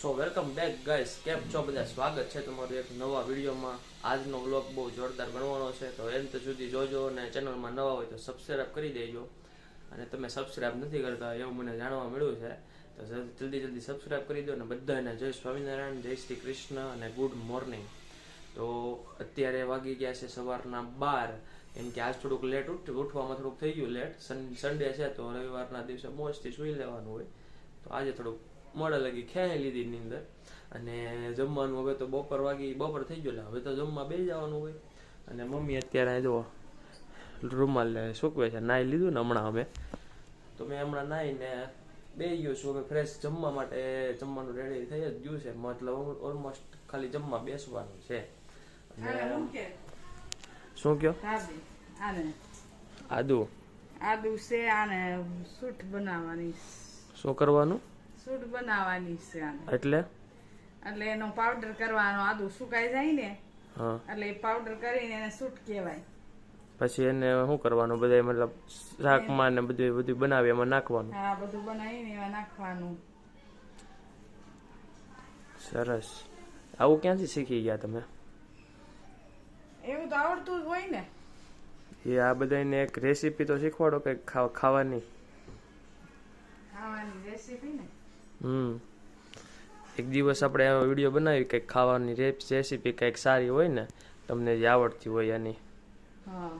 સો welcome back guys કેમ છો? બધા સ્વાગત છે તમારું એક નવા વિડીયોમાં. આજનો વ્લોગ બહુ જોરદાર બનવાનો છે. તો અંત સુધી જોજો અને ચેનલમાં નવા હોય તો સબસ્ક્રાઈબ કરી દેજો. અને તમે સબસ્ક્રાઇબ નથી કરતા એવું મને જાણવા મળ્યું છે, તો જલ્દી જલ્દી સબસ્ક્રાઈબ કરી દો અને બધાને જય સ્વામિનારાયણ, જય શ્રી કૃષ્ણ અને ગુડ મોર્નિંગ તો અત્યારે વાગી ગયા છે સવારના બાર. એમ કે આજ થોડુંક લેટ ઉઠ, ઉઠવામાં થોડુંક થઈ ગયું લેટ સન્ડે છે તો રવિવારના દિવસે મોજથી સુઈ લેવાનું હોય. તો આજે થોડુંક મોડા લગી ખેંચી લીધી નીંદર અને જમવાનું હવે તો બપોર વાગી બપોર થઈ ગયો હવે તો જમવા બે જવાનું હોય. અને મમ્મી અત્યારે જો રૂમાલ સૂકવે છે નાહી લીધું ને હમણાં અમે તો મેં હમણાં નાહીને બે ગયો છું હવે ફ્રેશ જમવા માટે જમવાનું રેડી થઈ જ ગયું છે. મતલબ ઓલમોસ્ટ ખાલી જમવા બેસવાનું છે. શું કયો? આદુ. આદુ છે આને સૂટ બનાવવાની. શું કરવાનું? સૂટ બનાવવાની છે એટલે? એટલે એનો પાવડર કરવાનો આદુ સુકાઈ જાય ને એટલે એ પાવડર કરીને એને સૂટ કહેવાય. પછી એને શું કરવાનું? બધા મતલબ શાકમાં ને બધું બધું બનાવી એમાં નાખવાનું? હા બધું બનાવીને એમાં નાખવાનું. સરસ. આવું ક્યાંથી શીખી ગયા તમે? એવું તો આવડતું જ હોય ને. એ આ બધાને એક રેસીપી તો શીખવાડો કે ખાવાની ખાવાની રેસીપી ને. હમ. એક દિવસ આપણે વીડિયો બનાવી કંઈક ખાવાની રેસીપી કંઈક સારી હોય ને તમને જે આવડતી હોય એની. હા.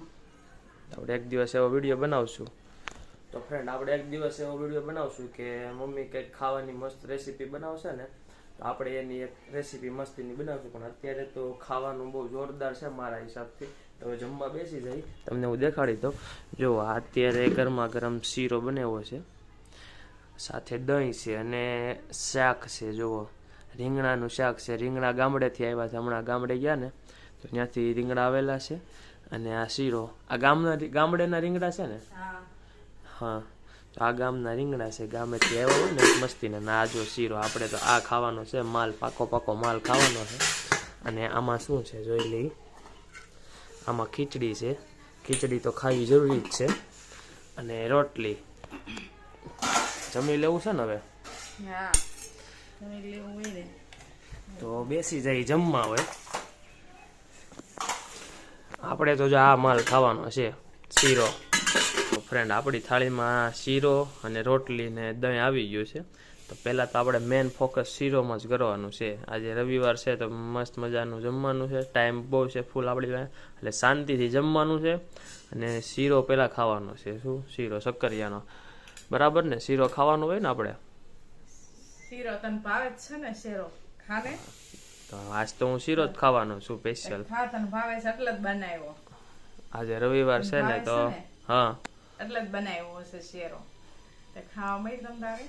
આપણે એક દિવસ એવો વીડિયો બનાવશું. તો ફ્રેન્ડ આપણે એક દિવસ એવો વીડિયો બનાવશું કે મમ્મી કંઈક ખાવાની મસ્ત રેસીપી બનાવશે ને તો આપણે એની એક રેસીપી મસ્તીની બનાવશું. પણ અત્યારે તો ખાવાનું બહુ જોરદાર છે મારા હિસાબથી. હવે જમવા બેસી જાય તમને હું દેખાડી દઉં. જો અત્યારે ગરમા ગરમ શીરો બનાવ્યો છે. સાથે દહીં છે અને શાક છે જુઓ. રીંગણાનું શાક છે. રીંગણા ગામડેથી આવ્યા છે. હમણાં ગામડે ગયા ને તો ત્યાંથી રીંગણા આવેલા છે અને આ શીરો. આ ગામના ગામડેના રીંગણા છે ને? હા. તો આ ગામના રીંગણા છે. ગામેથી આવ્યા હોય ને મસ્તીને. ના આ જો શીરો આપણે તો આ ખાવાનો છે. માલ પાકો પાકો માલ ખાવાનો છે. અને આમાં શું છે જોઈ લઈ. આમાં ખીચડી છે. ખીચડી તો ખાવી જરૂરી જ છે. અને રોટલી. જમી લેવું છે ને હવે? હા. તમે લેવું હોય ને. તો બેસી જાય જમવા હોય આપણે તો જો આ માલ ખાવાનો છે શીરો. ફ્રેન્ડ આપણી થાળીમાં શીરો અને રોટલી ને દહીં આવી ગયું છે. તો પહેલાં તો આપણે મેન ફોકસ શીરોમાં જ કરવાનું છે. આજે રવિવાર છે તો મસ્ત મજાનું જમવાનું છે. ટાઈમ બહુ છે ફૂલ આપણી પાસે. એટલે શાંતિથી જમવાનું છે અને શીરો પહેલાં ખાવાનો છે. શું? શીરો શક્કરિયાનો. બરાબર ને? શીરો ખાવાનો હોય ને આપણે? શીરો તને ભાવે છે ને શીરો? ખાને? તો આજ તો હું શીરો જ ખાવાનો છું સ્પેશિયલ હા તને ભાવે છે એટલે જ બનાવ્યો. આજે રવિવાર છે ને તો? હા. એટલે જ બનાવ્યો છે શીરો. તે ખાવા મળી તમ તારે?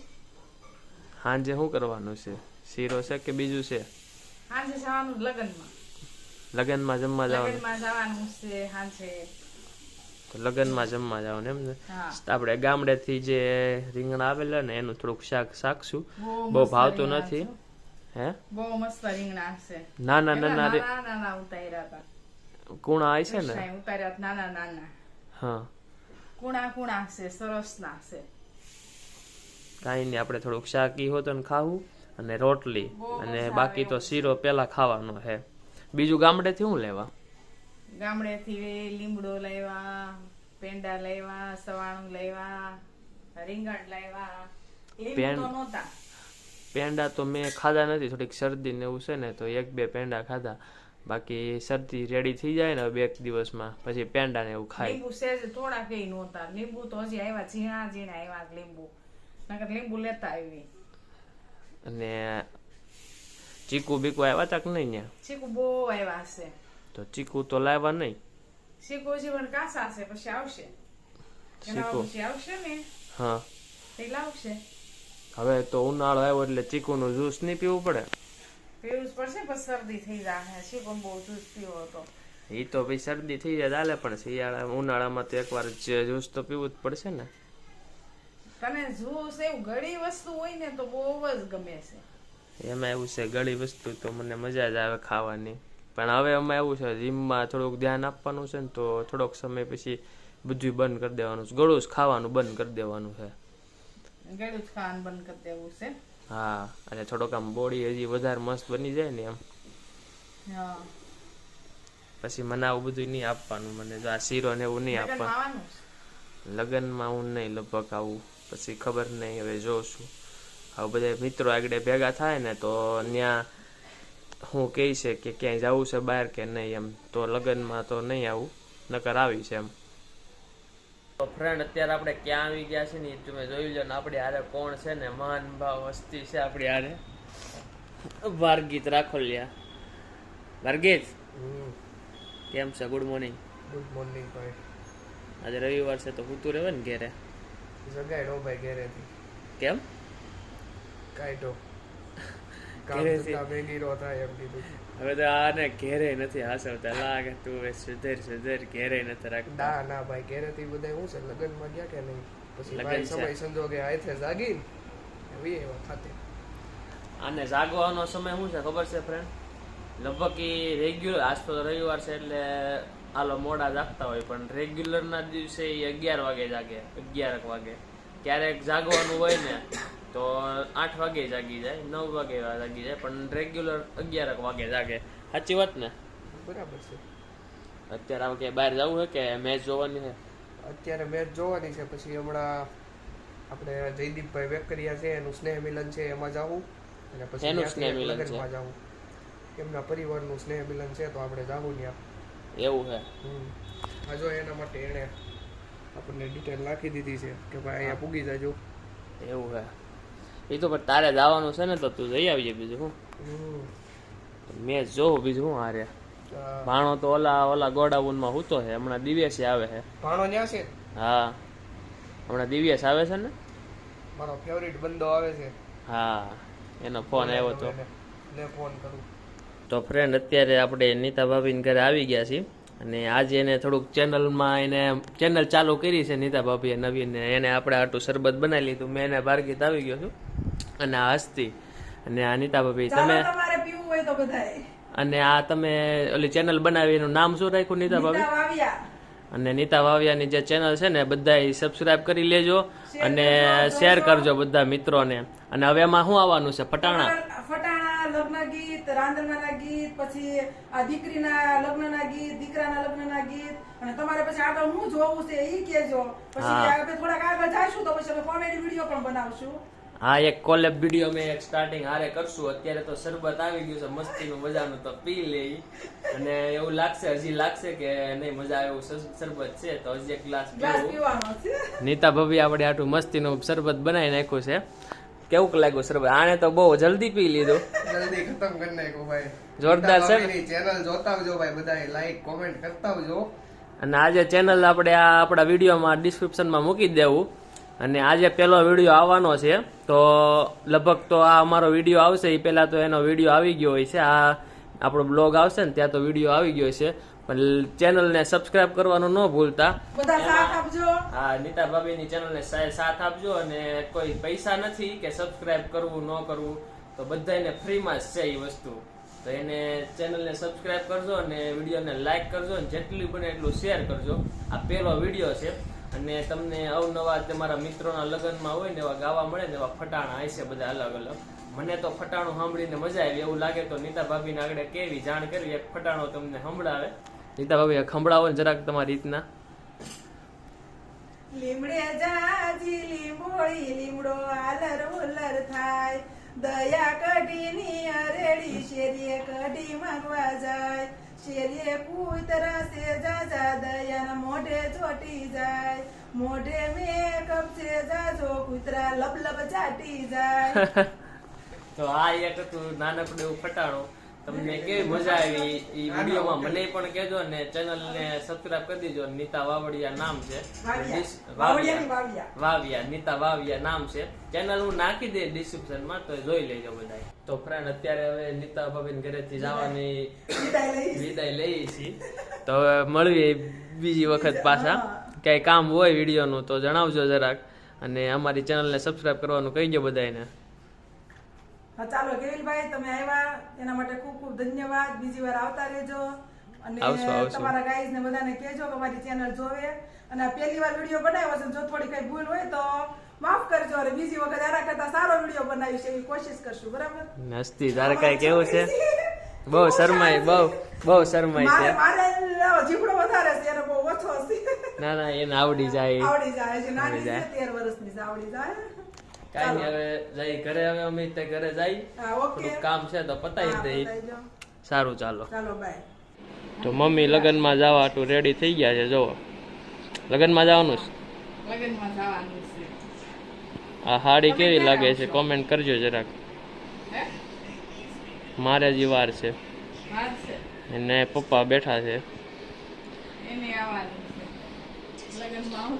સાંજે શું કરવાનું છે? શીરો છે કે બીજું છે? સાંજે જવાનું લગ્નમાં. લગ્નમાં જમવા જવાનું. લગ્નમાં જવાનું છે સાંજે લગ્નમાં જમવા જવાનું એમ ને હા. આપણે ગામડેથી જે રીંગણા આવેલા ને એનું થોડુંક શાક શાકશું. બહુ ભાવતું નથી. હે? બહુ મસ્ત રીંગણા હશે. ના ના ઉતાર્યા હતા. કુણા આવી છે ને? ઉતાર્યા નાના નાના. હા. કુણા કુણા હશે સરસ ના હશે. કાંઈ નહીં આપણે થોડુંક શાક ઈ હોતો ને ખાવું અને રોટલી અને બાકી તો શીરો પેલા ખાવાનો હે. બીજું ગામડેથી શું લેવા? ગામડેથી લીમડો લાવ્યા પેંડા લાવ્યા સવાણું લાવ્યા રીંગણ લાવ્યા. નહોતા. પેંડા તો મેં ખાધા નથી થોડીક શરદી ને એવું છે ને તો એક બે પેંડા ખાધા. બાકી શરદી રેડી થઈ જાય ને બે દિવસમાં પછી પેંડા ને એવું ખાય. લીંબુ સેજ થોડા કઈ નહોતા. લીંબુ તો હજી આવ્યા ઝીણા ઝીણા આવ્યા લીંબુ. નકર લીંબુ લેતા આવી. અને ચીકુ બીકુ આવ્યા તક નહીં ચીકુ બહુ આવ્યા છે તો ચીકુ તો લાવ્યા નહીં. ચીકુ હજી પણ કાસા છે પછી આવશે. ચીકુ? પછી આવશે ને. હા. તે લાવશે. હવે તો ઉનાળો આવ્યો એટલે ચીકુનું જ્યુસ નહીં પીવું પડે. પીવું જ પડશે પણ શરદી થઈ જાય ચીકુ બહુ જ્યુસ પીવો તો એ તો ભાઈ શરદી થઈ જાય ચાલે પણ શિયાળા ઉનાળામાં તો એકવાર જ્યુસ તો પીવું જ પડશે ને. તને જ્યુસ એવું ગળી વસ્તુ હોય ને તો બહુ જ ગમે છે. એમાં એવું છે ગળી વસ્તુ તો મને મજા જ આવે ખાવાની. પણ હવે અમે એવું છે જીમમાં થોડુંક ધ્યાન આપવાનું છે ને તો થોડોક સમય પછી બધું બંધ કરી દેવાનું છે. ગળું જ ખાવાનું બંધ કરી દેવાનું છે. ગળું જ ખાવાનું બંધ કરી દેવું છે. હા અને થોડોક આમ બોડી હજી વધારે મસ્ત બની જાય ને એમ. પછી મને આવું બધું નહીં આપવાનું મને જો આ શીરો ને એવું નહીં આપવાનું. લગ્નમાં હું નહીં લગભગ આવું પછી ખબર નહીં હવે જોઉં છું આવું બધા મિત્રો આગળ ભેગા થાય ને તો ત્યાં હું કહે છે કે ક્યાંય જવું છે બહાર કે નહીં એમ તો લગ્નમાં તો નહીં આવું નકર આવી છે એમ. તો ફ્રેન્ડ અત્યારે આપણે ક્યાં આવી ગયા છે ને એ તમે જોઈ લો ને આપણે હારે કોણ છે ને મહાન ભાવ વસ્તી છે આપણી હારે. વારગીત રાખોલિયા. ભાર્ગીત કેમ છે? ગુડ મોર્નિંગ ગુડ મોર્નિંગ ભાઈ. આજે રવિવાર છે તો પૂતું રહેવે ને ઘેરે? જગાડો ભાઈ ઘેરેથી. કેમ? કાઢો કામ ઘરેથી? થતા ભેગી નો થાય એમ કીધું હવે તો આને ઘેરે નથી હાસવતા. લાગે તું સુધર સુધર ઘેરે નથી રાખતા. ના ના ભાઈ ઘેરેથી બધા શું છે? લગ્નમાં ગયા કે નહીં? પછી ભાઈ સમય સંજોગે હાથે જાગી એવી એવા ખાતે. આને જાગવાનો સમય શું છે ખબર છે ફ્રેન્ડ લગભગ એ રેગ્યુલર આજ તો રવિવાર છે એટલે આલો મોડા જાગતા હોય પણ રેગ્યુલર ના દિવસે એ અગિયાર વાગે જાગે અગિયાર વાગે. ક્યારેક જાગવાનું હોય ને તો આઠ વાગે જાગી જાય નવ વાગે જાગી જાય પણ રેગ્યુલર અગિયાર વાગે જાગે. સાચી વાત ને? બરાબર છે. અત્યારે આમ કે બહાર જવું છે કે મેચ જોવાની છે અત્યારે મેચ જોવાની છે પછી હમણાં આપણે જયદીપભાઈ વેકરિયા છે એનું સ્નેહ મિલન છે એમાં જાવું. અને પછી એનું સ્નેહ મિલન છે? જાવું. એમના પરિવારનું સ્નેહ મિલન છે તો આપણે જાવું ત્યાં. એવું. આ જો એના માટે એણે આપણને ડિટેલ નાખી દીધી છે કે ભાઈ અહીંયા પૂગી જાજો. એવું છે એ તો પણ તારે જવાનું છે ને તો તું જઈ આવજે બીજું હું મેં જોઉં બીજું હું હારે? ભાણો તો ઓલા ઓલા ગોડાઉનમાં હૂતો છે હમણાં દિવ્યાસી આવે છે ભાણો ન્યા છે? હા. હમણાં દિવ્યાસ આવે છે ને? મારો ફેવરિટ બંદો આવે છે. હા એનો ફોન આવ્યો તો. ને ફોન કરું. તો ફ્રેન્ડ અત્યારે આપણે નીતા ભાભીને ઘરે આવી ગયા છીએ અને આજે એને થોડુંક ચેનલમાં એને ચેનલ ચાલુ કરી છે નીતા ભાભીએ નવીન એને આપણે આટલું શરબત બનાવી લીધું. મેં એને બારગીત આવી ગયો છું. અને આ હસ્તી. અને આ નીતા ભાભી. તમે તમારે પીવું હોય તો બધાએ અને આ તમે ઓલી ચેનલ બનાવી એનું નામ શું રાખ્યું નીતા ભાભી? અને નીતા વાવિયાની જે ચેનલ છે ને બધા સબસ્ક્રાઇબ કરી લેજો અને શેર કરજો બધા મિત્રોને. અને હવે એમાં શું આવવાનું છે? ફટાણા. ફટાણા લગ્ન ગીત રાંધણના ગીત પછી આ દીકરીના લગ્નના ગીત દીકરાના લગ્નના ગીત. અને તમારે પછી આગળ હું જોવું છે એ કેજો પછી. થોડાક આગળ જાશું તો પછી અમે કોમેડી વીડિયો પણ બનાવશું. હા એક કોલેબ વીડિયો મેં એક સ્ટાર્ટિંગ હારે કરશું. અત્યારે તો શરબત આવી ગયું છે મસ્તીનું મજાનું. તો પી લઈ અને એવું લાગશે હજી લાગશે કે નહીં મજા આવે એવું શરબત છે. તો હજી એક ગ્લાસ નીતા ભભી આપણે આટલું મસ્તીનું શરબત બનાવી નાખ્યું છે. કેવું લાગ્યું શરબત? આને તો બહુ જલ્દી પી લીધું. જલ્દી ખતમ કરી નાખ્યું ભાઈ. જોરદાર છે. ચેનલ જોતા આવજો ભાઈ બધા લાઈક કોમેન્ટ કરતા આવજો. અને આજે ચેનલ આપણે આ આપણા વિડીયોમાં ડિસ્ક્રિપ્શનમાં મૂકી દેવું. અને આજે પહેલો વીડિયો આવવાનો છે. તો લગભગ તો આ અમારો વીડિયો આવશે એ પહેલાં તો એનો વીડિયો આવી ગયો હોય છે. આ આપણો બ્લોગ આવશે ને ત્યાં તો વીડિયો આવી ગયો છે. પણ ચેનલને સબસ્ક્રાઇબ કરવાનું ન ભૂલતા. હા નીતા ભાભીની ચેનલને સાથ આપજો અને કોઈ પૈસા નથી કે સબસ્ક્રાઇબ કરવું ન કરવું તો બધાને ફ્રીમાં જ છે એ વસ્તુ. તો એને ચેનલને સબસ્ક્રાઇબ કરજો અને વિડીયોને લાઇક કરજો અને જેટલું બને એટલું શેર કરજો. આ પહેલો વીડિયો છે. અને તમને અવનવા તમારા મિત્રોના લગ્નમાં હોય ને એવા ગાવા મળે ને એવા ફટાણા છે બધા અલગ અલગ. મને તો ફટાણું સાંભળીને મજા આવી. એવું લાગે તો નીતા ભાભીને આગળ કેવી જાણ કરવી? એક ફટાણો તમને સંભળાવે. નીતા ભાભી સંભળાવો ને જરાક તમારી રીતના. લીમડે જાજી લીંબોળી, લીમડો આલર ઉલર થાય. દયા કઢીની અરેડી શેરીએ કઢી માંગવા જાય. શેરીએ કૂતરા સે જાજા દયાના મોઢે ચોટી જાય. મોઢે મેકઅપ છે જાજો કૂતરા લબ લબ ચાટી જાય. તો આ એક હતું નાનકડું ફટાણું તમને કેવી મજા આવી એ વિડીયોમાં? મને પણ કહેજો ને ચેનલ ને સબસ્ક્રાઇબ કરી દેજો. નીતા વાવડિયા નામ છે. વાવિયા. વાવિયા. નીતા વાવિયા નામ છે. ચેનલ હું નાખી દે ડિસ્ક્રિપ્શનમાં તો જોઈ લેજો બધા તો ફ્રેન્ડ અત્યારે હવે નીતા ભાભી ઘરેથી જવાની વિદાય લઈ લઈએ છીએ તો મળીએ બીજી વખત પાછા. કઈ કામ હોય વિડીયોનું તો જણાવજો જરાક. અને અમારી ચેનલને સબસ્ક્રાઇબ કરવાનું કહીજો બધાને હા ચાલો કેવિલભાઈ તમે આવ્યા. એના માટે ખૂબ ખૂબ ધન્યવાદ. બીજી વાર આવતા રહેજો. અને આવશું, આવશું. તમારા ગાઈઝ ને બધાને કહેજો કે અમારી ચેનલ જોવે. અને પહેલી વાર વીડિયો બનાવ્યો છે જો થોડી કઈ ભૂલ હોય તો માફ કરજો. અને બીજી વખત આના કરતા સારો વીડિયો બનાવીશ એવી કોશિશ કરશું બરાબર? નસ્તી તારે કઈ કેવું છે? બહુ શરમાય બહુ બહુ શરમાય છે. મારે જીપડો વધારે છે એને બહુ ઓછો છે. ના ના એને આવડી જાય. આવડી જાય છે નાની આવડી જાય. છે તેર વર્ષની છે આવડી જાય. કાઈ નહીં હવે જઈ ઘરે હવે અમે તે ઘરે જઈ. કામ છે તો પતાવી દઈ સારું ચાલો. ચાલો બાય. તો મમ્મી લગ્નમાં જવા આટલું રેડી થઈ ગયા છે જોવો લગ્નમાં જવાનું છે? લગ્નમાં જવાનું છે. આ હાડી કેવી લાગે છે? કોમેન્ટ કરજો જરાક. મારે જ વાર છે. એને અને પપ્પા બેઠા છે. એને આવવાનું છે. લગ્નમાં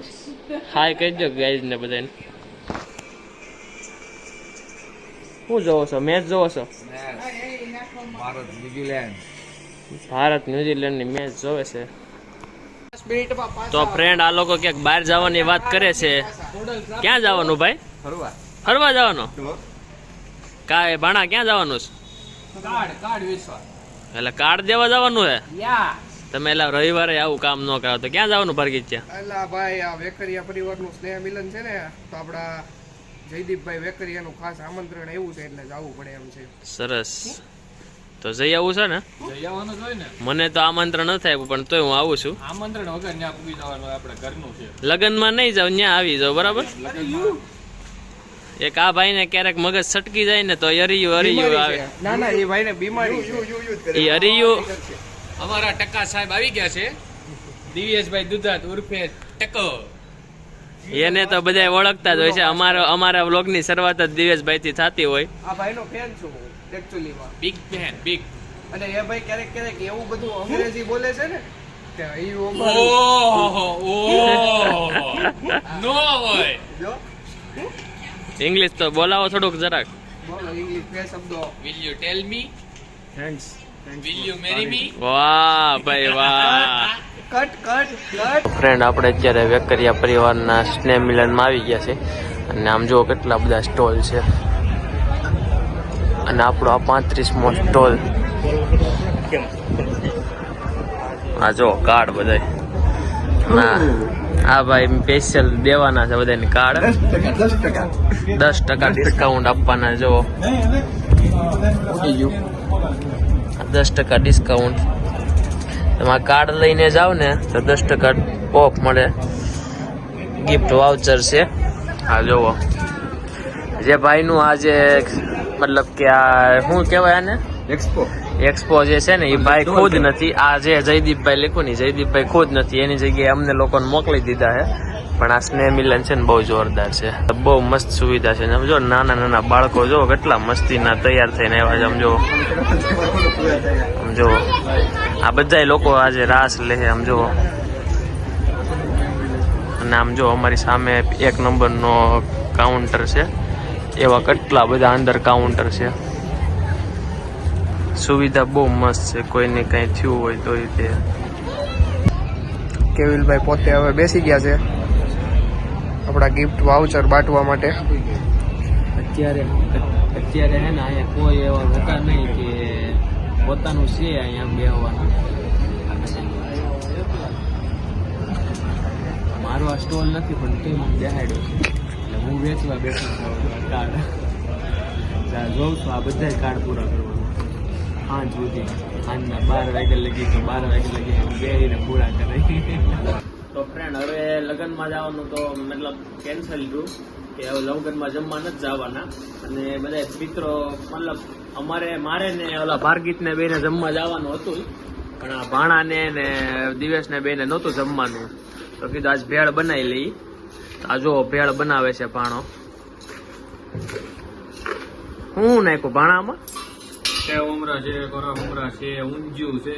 હાય કહેજો ગાઈઝ ને બધાને. શું જોવો છો? મેચ જોવો છો? ભારત ન્યુઝીલેન્ડ. ભારત ન્યુઝીલેન્ડની મેચ જોવે છે. તો ફ્રેન્ડ આ લોકો ક્યાંક બહાર જવાની વાત કરે છે. ક્યાં જવાનું ભાઈ? ફરવા. ફરવા જવાનું? કાય ભાણા ક્યાં જવાનું છે? કાર્ડ કાર્ડ વેચવા એટલે કાર્ડ દેવા જવાનું હે? તમે એલા રવિવારે આવું કામ ન કરો તો ક્યાં જવાનું ભરગીચિયા અલા ભાઈ આ વેકરિયા પરિવારનું સ્નેહ મિલન છે ને તો આપણા જયદીપભાઈ વેકરિયાનું ખાસ આમંત્રણ એવું છે એટલે જવું પડે એમ છે. સરસ. તો જઈ આવું છે ને? જઈ આવવાનું જ હોય ને. મને તો આમંત્રણ ન થાય પણ તોય હું આવું છું. આમંત્રણ વગર ત્યાં પૂગી જવાનું આપણે ઘરનું છે. લગ્નમાં નહીં જાવ ત્યાં આવી જાવ બરાબર? એક આ ભાઈને ક્યારેક મગજ છટકી જાય ને તો અરિયુ અરિયું આવે. ના ના એ ભાઈને બીમારી એ અરિયું અમારા ટકા સાહેબ આવી ગયા છે. દિવ્યેશભાઈ દુધાત ઉર્ફે ટકો. એને તો બધા ઓળખતા જ હોય છે. અમારો અમારા વ્લોગની શરૂઆત જ દિવેશભાઈ થી થતી હોય. આ ભાઈનો ફેન છું એકચ્યુઅલી માં. બિગ ફેન બિગ અને એ ભાઈ ક્યારેક ક્યારેક એવું બધું અંગ્રેજી બોલે છે ને કે અમારું ઓહો ઓહો નો હોય. જો. ઇંગ્લિશ તો બોલાવો થોડુંક જરાક. બોલો ઇંગ્લિશ બે શબ્દો. Will you tell me will you marry me વાહ ભાઈ વાહ. ફ્રેન્ડ આપણે અત્યારે વેકરિયા પરિવારના સ્નેહ મિલનમાં આવી ગયા છે. અને આમ જુઓ કેટલા બધા સ્ટોલ છે. અને આપણો આ પાંત્રીસમો સ્ટોલ. આ જો કાર્ડ બધાય. હા. આ ભાઈ સ્પેશિયલ દેવાના છે બધાને કાર્ડ દસ ટકા ડિસ્કાઉન્ટ આપવાના જો દસ ટકા ડિસ્કાઉન્ટ આ કાર્ડ લઈને જાઓ ને તો દસ ટકા ઓફ મળે. ગિફ્ટ વાઉચર છે. હા જોવો. જે ભાઈનું આ જે મતલબ કે આ શું કહેવાય આને? એક્સપો એક્સપો જે છે ને એ ભાઈ ખુદ નથી. આ જે જયદીપભાઈ લખ્યું ને જયદીપભાઈ ખુદ નથી. એની જગ્યાએ અમને લોકોને મોકલી દીધા છે. પણ આ સ્નેહ મિલન છે ને બહુ જોરદાર છે. બહુ મસ્ત સુવિધા છે. સમજો નાના નાના બાળકો જો કેટલા મસ્તીના તૈયાર થઈને આવ્યા સમજો આમ જો. આમ જો. આ બધાય લોકો આજે રાસ લે આમ અને આમ જો અમારી સામે એક નંબરનો કાઉન્ટર છે. એવા કેટલા બધા અંદર કાઉન્ટર છે. સુવિધા બહુ મસ્ત છે, કોઈને કંઈ થયું હોય તો તે. કેવિલભાઈ પોતે હવે બેસી ગયા છે. આપણા ગિફ્ટ વાઉચર બાંટવા માટે. અત્યારે અત્યારે હે ને અહીંયા કોઈ એવા હોતા નહીં કે પોતાનું છે અહીંયા બેહવાનું. મારો આ સ્ટોલ નથી, પણ તે મને દેખાડ્યો એટલે હું વેચવા બેઠો છું કાર્ડ જોઉં છું, આ બધા કાર્ડ પૂરા કરવાના. સાંજ સુધી. સાંજના બાર વાગ્યા લગી, તો બાર વાગ્યા લગી બેહીને પૂરા કરે તો ફ્રેન્ડ હવે લગ્નમાં જવાનું તો મતલબ કેન્સલ થયું કે હવે લગ્નમાં જમવા નથી જવાના. અને બધા મિત્રો, મતલબ અમારે, મારે ને ઓલા ભારગીત ને બેને જમવા જવાનું હતું પણ આ ભાણા ને ને દિવેશ ને બેને નહોતું જમવાનું. તો કીધું આજ ભેળ બનાવી લઈ આ જો ભેળ બનાવે છે ભાણો. હું નાખ્યું ભાણામાં? છે, ઉમરા છે, કોરા ઉમરા છે, ઊંધિયું છે.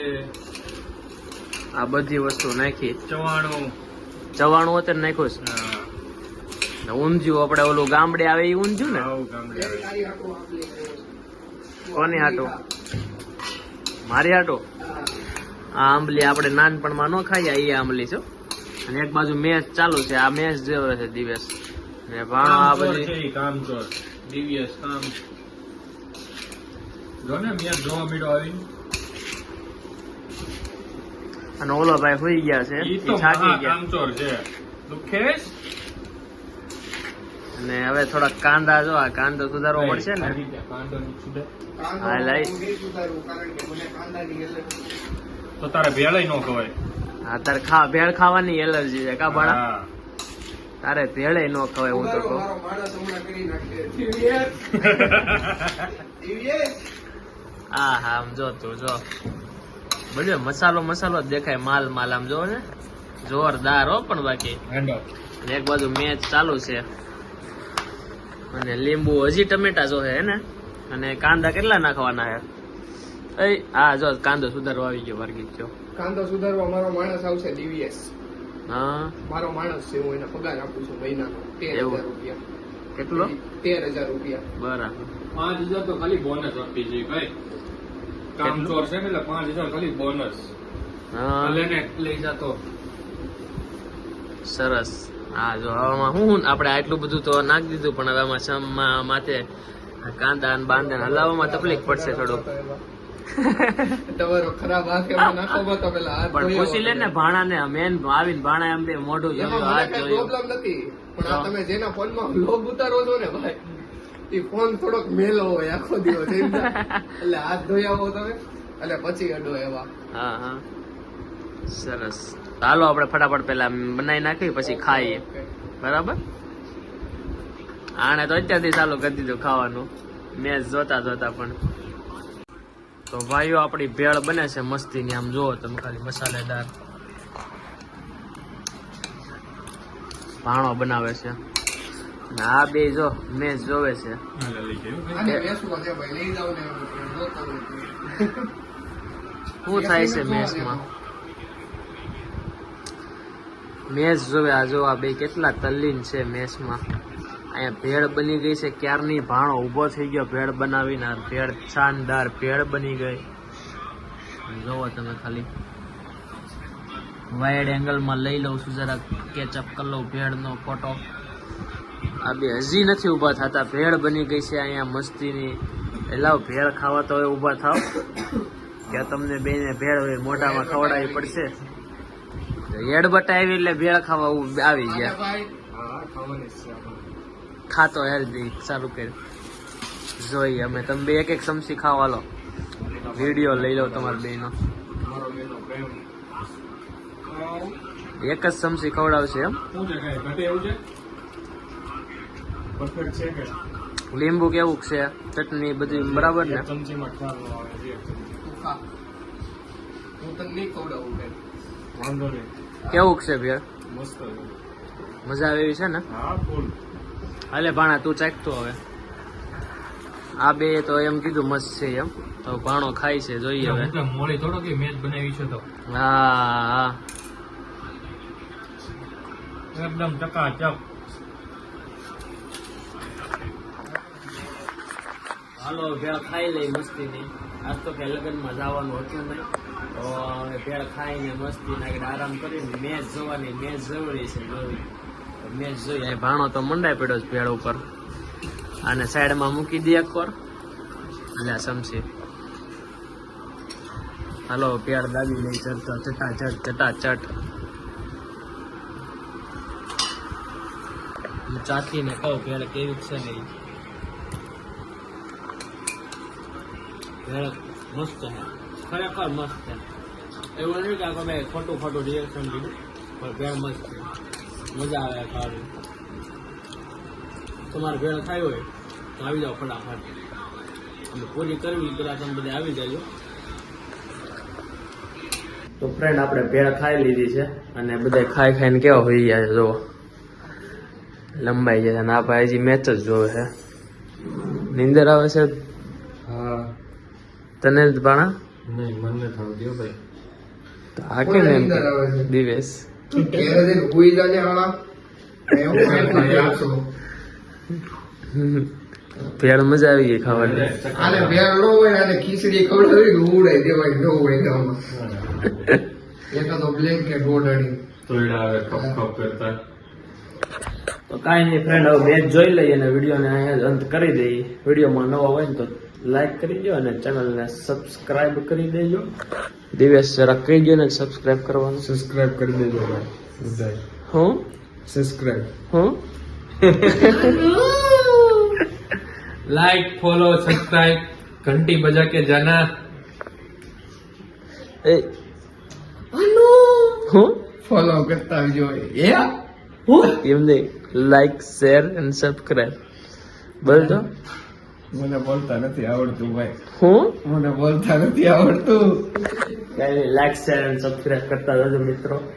આ બધી વસ્તુ નાખી. ચવાણું. ચવાણું અત્યારે નાખ્યું છે. ઊંધિયું આપણે ઓલું ગામડે આવે એ ઊંધિયું ને? કોની હાટો? મારી હાટો? આ આંબલી આપણે નાનપણમાં ન ખાઈએ એ આંબલી છો. અને એક બાજુ મેચ ચાલુ છે આ મેચ જેવો છે દિવસ. ને ભાણો આ બધી કામચોર. કામ. જો ને મેં જોવા મીડો આવી. અને ઓલો ભાઈ હોઈ ગયા છે. ઈ ઈ થાકી ગયા. છે. દુખેશ? ને હવે થોડા કાંદા જો આ કાંદો સુધારવો પડશે ને. હા, લઈ. હું નહીં સુધારું કારણ કે મને કાંદાની એલર્જી તો તારે ભેળાઈ ન ખવાય. હા તારે ખા ભેળ ખાવાની એલર્જી છે કા બાળા તારે ભેળે ન ખવાય હું તો કહું. હા હા આમ જો તું જો. બધો મસાલો મસાલો જ દેખાય માલ માલ આમ જો ને? જોરદાર હો પણ બાકી. એક બાજુ મેચ ચાલુ છે. અને લીંબુ હજી ટમેટા જો હે ને? અને કાંદા કેટલા નાખવાના હે? એ હા જો કાંદો સુધારવા આવી ગયો વર્ગી ગયો કાંદો સુધારવા મારો માણસ આવશે ડીવીએસ હા? મારો માણસ છે હું એને પગાર આપું છું મહિનાનો. તેર? હજાર રૂપિયા. કેટલો? તેર હજાર રૂપિયા. બરાબર. પાંચ હજાર તો ખાલી બોનસ આપી છે ભાઈ. કામ? ચોર છે એટલે પાંચ હજાર ખાલી બોનસ લઈ જતો. સરસ. હા જો હવામાં હું આપણે આટલું બધું તો નાખી દીધું પણ હવે આમાં માથે કાંદા ને બાંદા ને હલાવવામાં તકલીફ પડશે થોડુંક. તમારો ખરાબ હાથ નાખો તો પેલા પણ ખુશી લે ને ભાણા ને મેન આવીને ભાણા એમ બે મોઢું જોયું હાથ જોયું પ્રોબ્લેમ નથી. પણ આ તમે જેના ફોનમાં લોભ ઉતારો છો ને ભાઈ એ ફોન થોડોક મેલો હોય આખો દિવસ એટલે હાથ ધોઈ આવો તમે એટલે પછી અડો એવા. હા હા. સરસ. ચાલો આપણે ફટાફટ પેલા બનાવી નાખી પછી ખાઈએ. બરાબર? આને તો અત્યારથી ચાલુ કરી દીધું ખાવાનું. મેચ જોતા જોતા પણ. તો ભાઈઓ આપણી ભેળ બને છે મસ્તીની આમ જુઓ તમે ખાલી મસાલેદાર. ભાણો બનાવે છે. આ બે જો મેચ જોવે છે. શું થાય છે મેચમાં? મેચ જોવે આ જો આ બે કેટલા તલ્લીન છે મેચમાં. અહીંયા ભેળ બની ગઈ છે ક્યારની ભાણો ઊભો થઈ ગયો ભેળ બનાવીને આ ભેળ શાનદાર ભેળ બની ગઈ. જોવો તમે ખાલી. વાઇડ એંગલમાં લઈ લઉં છું જરા કેચઅપ કરી લઉં ભેળનો ફોટો આ બે હજી નથી ઊભા થતા. ભેળ બની ગઈ છે અહીંયા મસ્તીની. એટલે ભેળ ખાવા તો હવે ઊભા થાવ કે તમને બેને ભેળ હોય મોઢામાં ખવડાવી પડશે. હેડબટ આવી એટલે ભેળ ખાવા આવી ગયા. ખાતો હેલ્ધી સારું કર્યું. જોઈએ અમે તમે બે એક એક ચમચી ખાવા લો વીડિયો લઈ લો તમારા બેનો. એક જ ચમચી ખવડાવશે એમ. શું છે? પરફેક્ટ છે કે? લીંબુ કેવું છે? ચટણી બધી બરાબર ને? ચમચીમાં ખ્યાલ ન આવે એક ચમચી. હું. તને નહીં ખવડાવું બેન. વાંધો નહીં. કેવું છે ભેળ? મસ્ત મજા આવે એવી છે ને? હા ફૂલ. હાલે ભાણા તું ચાખતો હવે. આ બે તો એમ કીધું મસ્ત છે એમ. તો ભાણો ખાય છે જોઈએ હવે. મોડી થોડો કે મેચ બનાવી છે તો. હા હા. એકદમ ચકાચક હાલો, ભેળ ખાઈ લઈ મસ્તીની. આજ તો કઈ લગ્નમાં જવાનું હતું નહીં. તો ભેળ ખાઈને મસ્તી નાખીને આરામ કરીને મેચ જોવાની, મેચ જરૂરી છે જોવી મેચ જોઈ અહીં ભાણો તો મંડાઈ પડ્યો છે ભેળ ઉપર. અને સાઈડમાં મૂકી દે એક વાર એટલે સમસી હાલો પેડ દાબી લઈ ચડતો ચટા ચટ ચટા ચટ ચાખીને કહું ભેળ કેવી છે નહીં ભેળ મસ્ત છે. ખરેખર મસ્ત છે. એવું નથી કે આપણે ખોટું ખોટું રિએક્શન દીધું પણ ભેળ મસ્ત છે. મજા આવે ખાવાની. તમારે ભેળ ખાવી હોય તો આવી જાઓ ફટાફટ. અને પૂરી કરવી પેલા તમે બધા આવી જાજો તો ફ્રેન્ડ આપણે ભેળ ખાઈ લીધી છે અને બધા ખાઈ ખાઈને કેવા હોઈ ગયા છે, જુઓ. લંબાઈ ગયા છે અને આપણે હજી મેચ જ જોવે છે. નીંદર આવે છે તને જ ભાણા નહીં મને ભાઈ. તો આ કેમ એમ આપશો. ભેળ મજા આવી ગઈ ખાવાની. આને ભેળ ન હોય આને ખીચડી ખવડાવી ને ઉડાઈ દેવાય ન હોય તો આમાં. એકાદો બ્લેન્કેટ ઓઢાડી તોયડા આવે કપ કપ કરતા. તો કાંઈ નહીં ફ્રેન્ડ હવે મેચ જોઈ લઈએ અને વિડીયોને અહીંયા જ અંત કરી દઈએ. વિડીયોમાં નવા હોય ને તો લાઈક કરી દો અને ચેનલને સબસ્ક્રાઈબ કરી દેજો. દિવેશ જરા કહી દો ને સબસ્ક્રાઇબ કરવાનું. સબસ્ક્રાઈબ કરી દેજો ભાઈ. હું? સબસ્ક્રાઈબ હું? લાઈક ફોલો સબસ્ક્રાઇબ ઘંટી બજા કે જાના એ હું? ફોલો કરતા આવજો. એ? હું એમ નહીં. લાઈક શેર એન્ડ સબસ્ક્રાઇબ બોલજો મને બોલતા નથી આવડતું ભાઈ. હું? મને બોલતા નથી આવડતું. લાઈક શેર એન્ડ સબસ્ક્રાઇબ કરતા રહેજો મિત્રો.